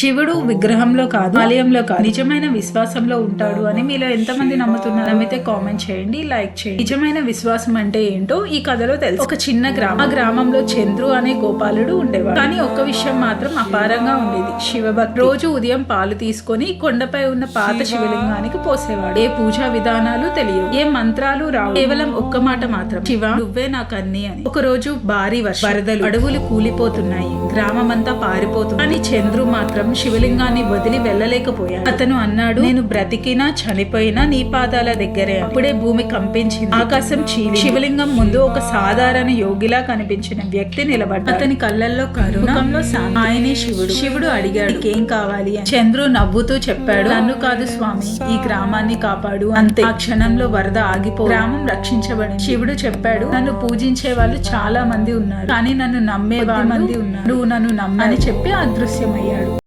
శివుడు విగ్రహంలో కాదు ఆలయంలో కాదు. నిజమైన విశ్వాసంలో ఉంటాడు అని మీలో ఎంతమంది నమ్ముతున్నారు? నమ్మితే కామెంట్ చేయండి లైక్ చేయండి. నిజమైన విశ్వాసం అంటే ఏంటో ఈ కథలో తెలుసు. ఒక చిన్న గ్రామం. గ్రామంలో చంద్రు అనే గోపాలుడు ఉండేవాడు. కానీ ఒక్క విషయం మాత్రం అపారంగా ఉండేది. శివభక్తి. రోజు ఉదయం పాలు తీసుకొని కొండపై ఉన్న పాత శివలింగానికి పోసేవాడు. ఏ పూజా విధానాలు తెలియవు. ఏ మంత్రాలు రావు. కేవలం ఒక్క మాట మాత్రం. శివ నువ్వే నాకు అన్ని అని. ఒక రోజు భారీ వర్షం. వరదలు. అడవులు కూలిపోతున్నాయి. గ్రామం అంతా పారిపోతుంది. కానీ చంద్రు మాత్రం శివలింగాన్ని వదిలి వెళ్ళలేకపోయాడు అతను అన్నాడు నేను బ్రతికినా చనిపోయినా నీ పాదాల దగ్గరే. అని." అప్పుడే భూమి కంపించింది. ఆకాశం చీలి శివలింగం ముందు ఒక సాధారణ యోగిలా కనిపించిన వ్యక్తి నిలబడ్డాడు. అతని కళ్ళల్లో కరుణ ముఖంలో శాంతి. ఆయనే శివుడు. శివుడు అడిగాడు "నీకేం కావాలి? అని. చంద్రు నవ్వుతూ చెప్పాడు నన్ను కాదు స్వామి ఈ గ్రామాన్ని కాపాడు అంతే. ఆ క్షణంలో వరద ఆగిపో. గ్రామం రక్షించబడింది. శివుడు చెప్పాడు నన్ను పూజించే వాళ్ళు చాలా మంది ఉన్నారు కానీ నన్ను నమ్మే మంది ఉన్నారు. నువ్వు నన్ను నమ్మని చెప్పి అదృశ్యమయ్యాడు.